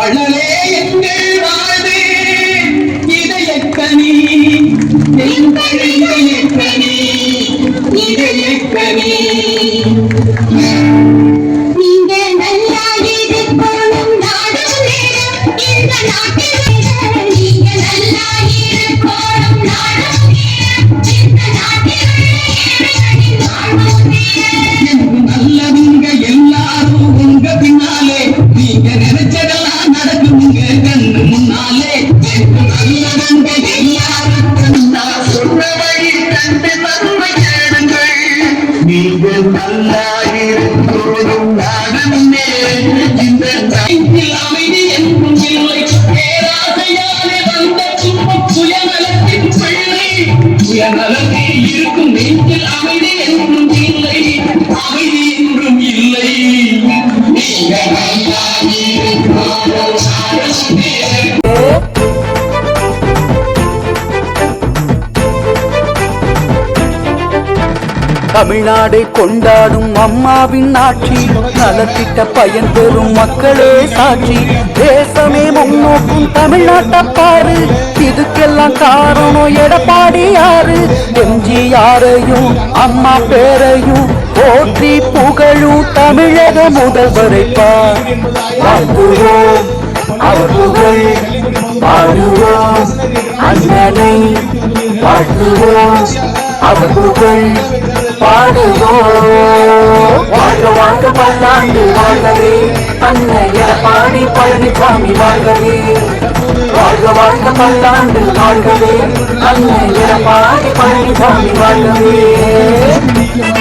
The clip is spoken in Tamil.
வள்ளலே எங்கள் வாழ்வே. இதயக்கனி. எங்கள் இதயக்கனி இதயக்கனி நீங்கள் நல்லா இருக்கணும் இந்த நாட்டில் அமைதி என்றும் இல்லை பேராசையாலே வந்த சுயநலத்தின் பிள்ளை. சுயநலத்தில் இருக்கும் நெஞ்சில் அமைதி என்றும் இல்லை. அமைதி என்றும் இல்லை. நீங்க நல்லா தமிழ்நாடை கொண்டாடும் அம்மாவின் ஆட்சி. நலத்திட்ட பயன் பெறும் மக்களே சாட்சி. தேசமே முன்னோக்கும் தமிழ்நாட்டை பாரு. இதுக்கெல்லாம் காரணம் எடப்பாடி யாரு? எம்ஜிஆரையும் அம்மா பேரையும் போற்றி புகழும் தமிழக முதல்வரை பார் அவர் புகழ் பாடுவோம் அண்ணனை வாழ்த்துவோம். அவர் புகழ் பாடுவோம் வாழ்க வாழ்க பல்லாண்டு வாழ்கவே. அன்னைய பாடி பழனிசாமி வாழ்கவே. வாழ்க வாழ்க பல்லாண்டு வாழ்கவே. அன்னைய பாடி பழனிசாமி வாழ்கவே.